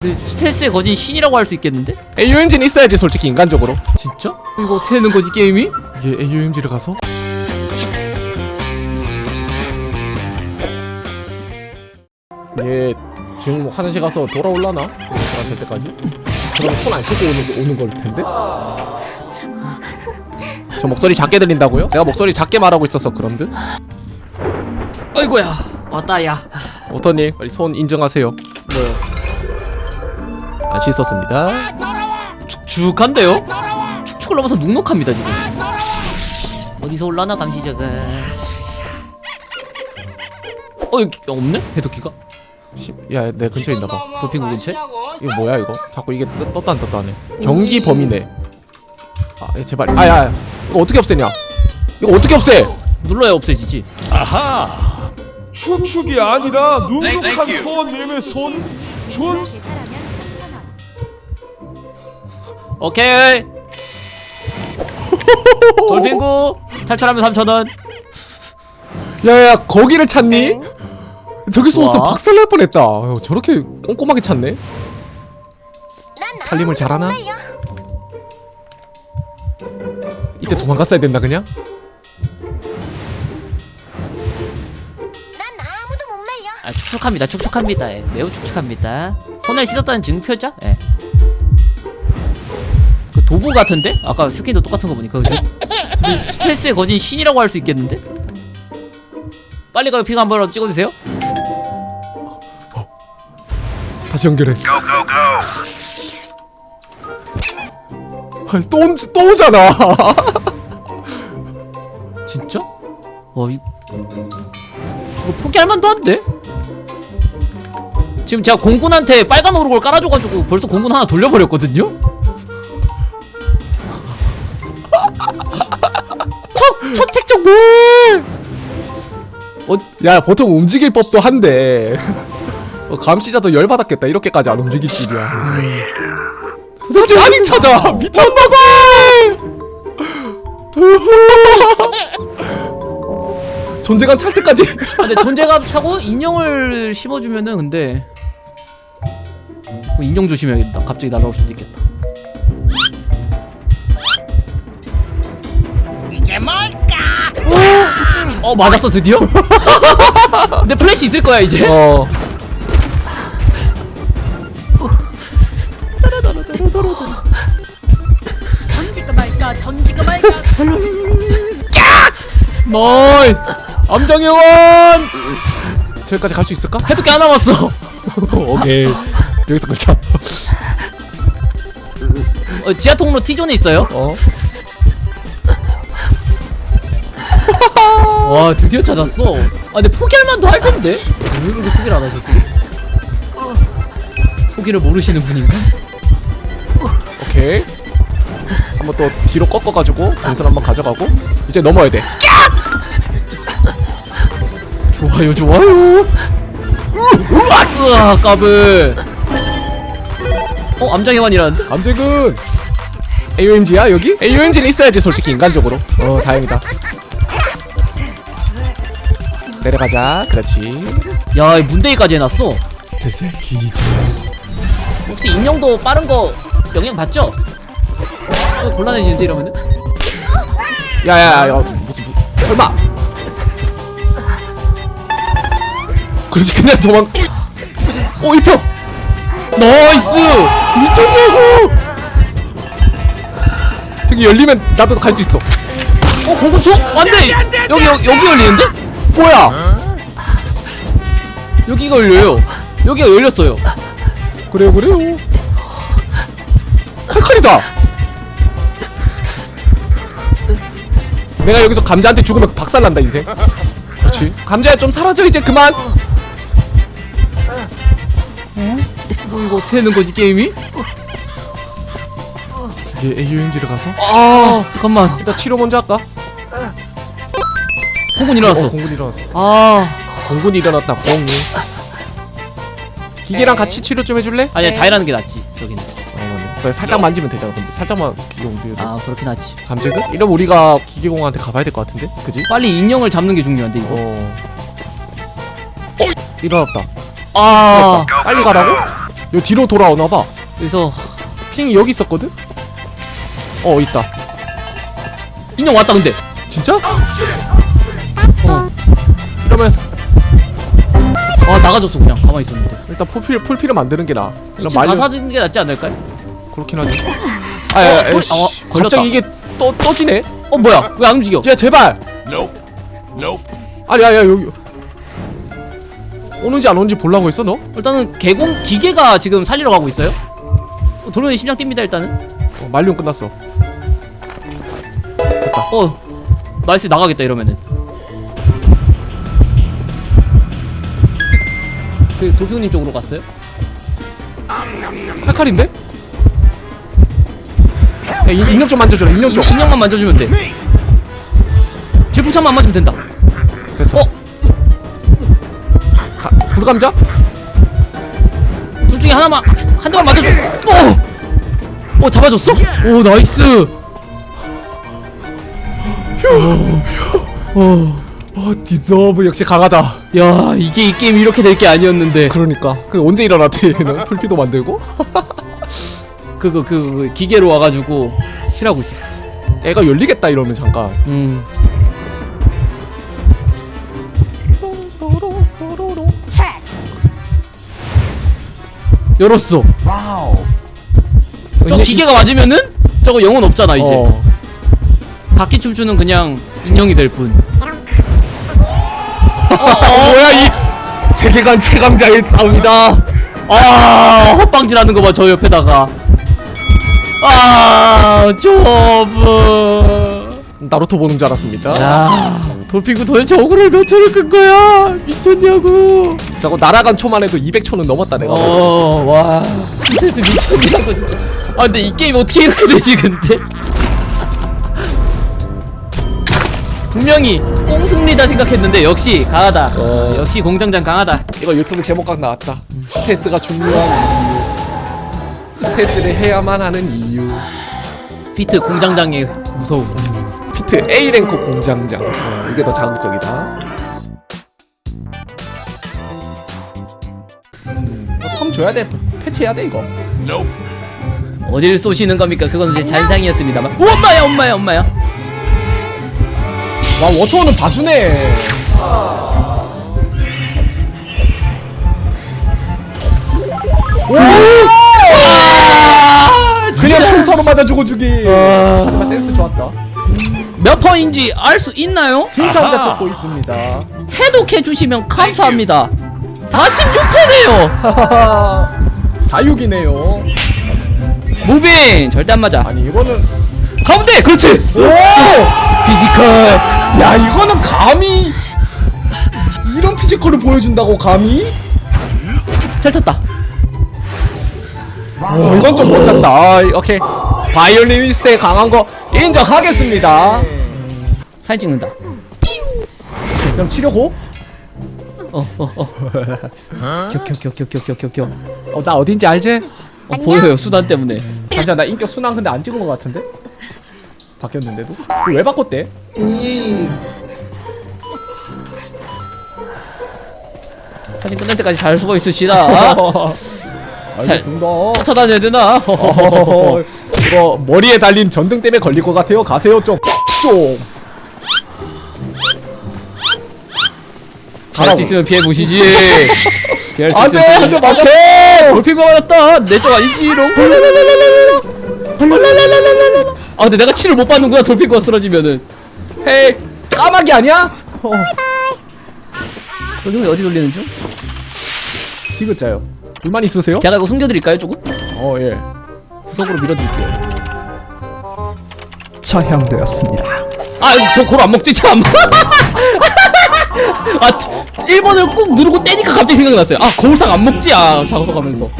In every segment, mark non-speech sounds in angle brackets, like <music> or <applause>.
그 스트레스에 거진 신이라고 할 수 있겠는데? AUMG는 있어야지 솔직히 인간적으로 진짜? 이거 어떻게 되는 거지 게임이? 이게 AUMG를 가서 얘 지금 뭐 화장실 가서 돌아올라나? 될 때까지? 그럼 손 안 씻고 오는, 오는 걸 텐데? 저 목소리 작게 들린다고요? 내가 목소리 작게 말하고 있어서 그런 듯? 어이구야 왔다 야 오터님 빨리 손 인정하세요 뭐요? 안 씻었습니다. 축축한데요? 축축을 넘어서 눅눅합니다 지금. 어디서 올라나 감시자가 어 여기 없네? 해독기가? 야 내 근처에 있나봐. 도핑구 근처에? 이거 뭐야 이거? 자꾸 이게 뜨, 떴다 안 떴다 하네. 경기 범위네. 아 야, 제발. 아야 이거 어떻게 없애냐? 이거 어떻게 없애? 눌러야 없애지지. 축축이 아니라 눅눅한 손님의 손, 준 오케이 <laughs> 돌핑구 탈출하면 3천원 야야 거기를 찾니? 저기 숨었으면 우와. 박살 날 뻔했다 아유, 저렇게 꼼꼼하게 찾네 살림을 잘하나? 이때 도망갔어야 된다 그냥? 난 아무도 못 말려. 아 축축합니다 축축합니다 예, 매우 축축합니다 손을 씻었다는 증표죠? 예. 그 도구 같은데? 아까 스킨도 똑같은 거 보니까 그죠? 근데 스트레스에 거진 신이라고 할 수 있겠는데? 빨리 가요 핑 한번 찍어주세요 다시 연결해 아니, 또, 온- 또 오잖아 <laughs> 진짜? 어, 이... 이거 포기할 만도 한데? 지금 제가 공군한테 빨간 오르골 깔아줘가지고 벌써 공군 하나 돌려버렸거든요? 첫, 첫 색적 뭘! 어, 야 보통 움직일 법도 한데. <laughs> 어, 감시자도 열받았겠다. 이렇게까지 안 움직일 줄이야 그래서. 도대체 아직 찾아. 미쳤나봐. <laughs> 존재감 찰 때까지. 아, 근데 존재감 차고 인형을 심어주면은 근데 어, 인형 조심해야겠다. 갑자기 날아올 수도 있겠다 어 맞았어 드디어? <laughs> 근데 플래시 있을 거야 이제? 어. 던질까 말까, 던질까 말까. 너이 암정의원! 저기까지 갈 수 있을까? 해독기 하나 남았어. <laughs> 오케이. 여기서 걸자 어, 지하 통로 T존에 있어요? 어 <laughs> 와 드디어 찾았어. 아 근데 포기할 만도 할 텐데? 왜 그렇게 포기를 안 하셨지? 포기를 모르시는 분인가? 오케이. 한번 또 뒤로 꺾어가지고 동선 한번 가져가고 이제 넘어야 돼. 좋아요 좋아요. 으아 까불. 어 암장해만이라는데? 암잭은 AUMG야 여기? AUMG는 있어야지 솔직히 인간적으로. 어 다행이다 내려가자 그렇지 야이 문대기까지 해놨어 혹시 인형도 빠른 거 영향 받죠? 어, 곤란해지는데 이러면은? 야야야 무슨 무, 설마 그렇지 그냥 도망 오 1평 나이스! 미쳤냐고 저기 열리면 나도 갈 수 있어 어 공구초? 안돼! 여기 여기, 여기 열리는데? 뭐야? 여기가 열려요. 여기가 열렸어요. 그래요 그래요. 칼칼이다. 내가 여기서 감자한테 죽으면 박살난다 인생. 그렇지? 감자야 좀 사라져 이제 그만. 뭐 이거 어떻게 되는 거지 게임이? 이게 AUMG를 가서? 아 잠깐만. 일단 치료 먼저 할까? 공군 일어났어. 어, 공군 일어났어. 아. 공군이 일어났다 공이. 기계랑 같이 치료 좀 해줄래? 아니야 자이라는 게 낫지 저기는. 어 맞네 그래, 살짝 만지면 되잖아 근데. 살짝만 기계 움직여도. 돼아 그렇긴 하지. 감잭은? 이러면 우리가 기계공한테 가봐야 될 것 같은데? 그지? 빨리 인형을 잡는 게 중요한데 이거. 어. 어? 일어났다. 아. 빨리 가라고? 요 뒤로 돌아오나 봐. 그래서 핑이 여기 있었거든? 어 있다. 인형 왔다 근데. 진짜? 어. 이러면 아 나가졌어 그냥 가만히 있었는데 일단 풀필, 풀필을 만드는 게 나아 지금 말려- 가사는 게 낫지 않을까요? 그렇긴 하지 아, 야, 야, 어, 씨, 어, 걸렸다. 갑자기 이게 떠, 떠지네? 어 뭐야 왜 안 움직여 야 제발 Nope. Nope. 아니 야야 여기 오는지 안 오는지 보려고 했어 너? 일단은 개공 기계가 지금 살리러 가고 있어요 어, 돌면이 심장 뜁니다 일단은 어, 만룡 끝났어 어 나이스 나가겠다 이러면은 그 도표님 쪽으로 갔어요? 칼칼인데? 야 인- 인형 좀 만져줘라 인형 좀 인- 인형만 만져주면 돼 제풀참만 안 맞으면 된다 됐어 어? 가, 불감자? 둘 중에 하나만 한 대만 맞춰줘 어! 어 잡아줬어? 오 나이스 어 디저브 역시 강하다 야 이게 이 게임 이렇게 될 게 아니었는데. 그러니까. 그 언제 일어났대 <laughs> 얘는 풀피도 만들고? <laughs> 그거 그, 그 기계로 와가지고 힐하고 있었어. 애가 열리겠다 이러면 잠깐. 음. 열었어. Wow. 저 인형- 기계가 맞으면은 저거 영혼 없잖아 이제. 어. 바퀴 춤추는 그냥 인형이 될뿐. 어, 뭐야 이 세계관 최강자의 싸움이다. 아 헛방질하는 거 봐 저 옆에다가. 아 조브 나루토 보는 줄 알았습니다. 야. 돌핑구 도대체 억울을 몇 초를 끈 거야? 미쳤냐고. 저거 날아간 초만 해도 200초는 넘었다 내가 봤을 때. 어와. 스트레스 미쳤냐고 진짜. 아 근데 이 게임 어떻게 이렇게 되지 근데 분명히 꽁승리다 생각했는데 역시 강하다. 어. 역시 공장장 강하다. 이거 유튜브 제목각 나왔다. 스트레스가 중요한 이유. 스트레스를 해야만 하는 이유. 피트 공장장의 무서움. 피트 A랭커 공장장. 어, 이게 더 자극적이다. 음, 이거 텀 줘야 돼? 패치해야 돼 이거? Nope. 어딜 쏘시는 겁니까? 그건 제 잔상이었습니다만. 오, 엄마야 엄마야 엄마야 와 워터원은 봐주네. 아, 그냥 평타로 맞아 죽어주기. 하지만 센스 좋았다. 몇 퍼인지 알 수 있나요? 진짜 혼자 듣고 있습니다. 해독해 주시면 감사합니다. 46퍼네요. <laughs> 사육이네요. 무빙! 절대 안 맞아. 아니 이거는 가운데! 그렇지! 오! 피지컬. 야 이거는 감히 이런 피지컬을 보여준다고 감히? 잘 탔다. 어, 이건 좀못 잤다. 아, 오케이. 바이올리니스트의 강한 거 인정하겠습니다. 사진 찍는다. 그럼 치려고? 어어어. 격격격격격격격 어, 나 어딘지 알지? 어, 보여요. 수단 때문에. 잠시만 나 인격 순환 근데 안 찍은 거 같은데? 바뀌었는데도? 왜 바꿨대? 사진 끝날 때까지 잘 숨어 있읍시다 알겠습니다 쫓아다녀야 되나 어허허허. 이거 머리에 달린 전등 때문에 걸릴 것 같아요 가세요 좀 좀. 할수 있으면 피해 보시지 피할 수 안돼 있으면 한대 맞아 돌피고 맞았다 내 쪽 아니지롱 아 근데 내가 치를 못 받는구나 돌피고 쓰러지면은 헤이 까마귀 아니야? 어, 돌리고 어디 돌리는 중? 디귿자요 불만 있으세요? 제가 이거 숨겨드릴까요 조금? 어 예 구석으로 밀어드릴게요 처형되었습니다. 아 저 고로 안 먹지 참. <laughs> 아 1번을 꾹 누르고 떼니까 갑자기 생각났어요. 아 거울상 안 먹지 아 작업하면서. <laughs>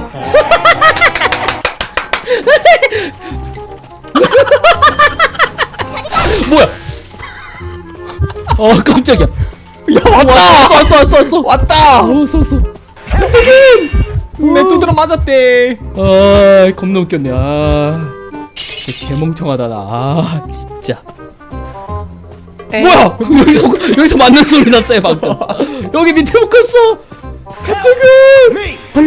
뭐야? 어 깜짝이야. 야 왔다 왔어 왔어 왔어 왔어. 왔다 어 쏘쏘. 내 두드러 맞았대 아 겁나 웃겼네. 아 진짜 개멍청하다 나. 아 진짜. 뭐야? 여기서 여기서 맞는 소리 났어요 방금. 여기 밑에 묶었어. 갑자기. 아,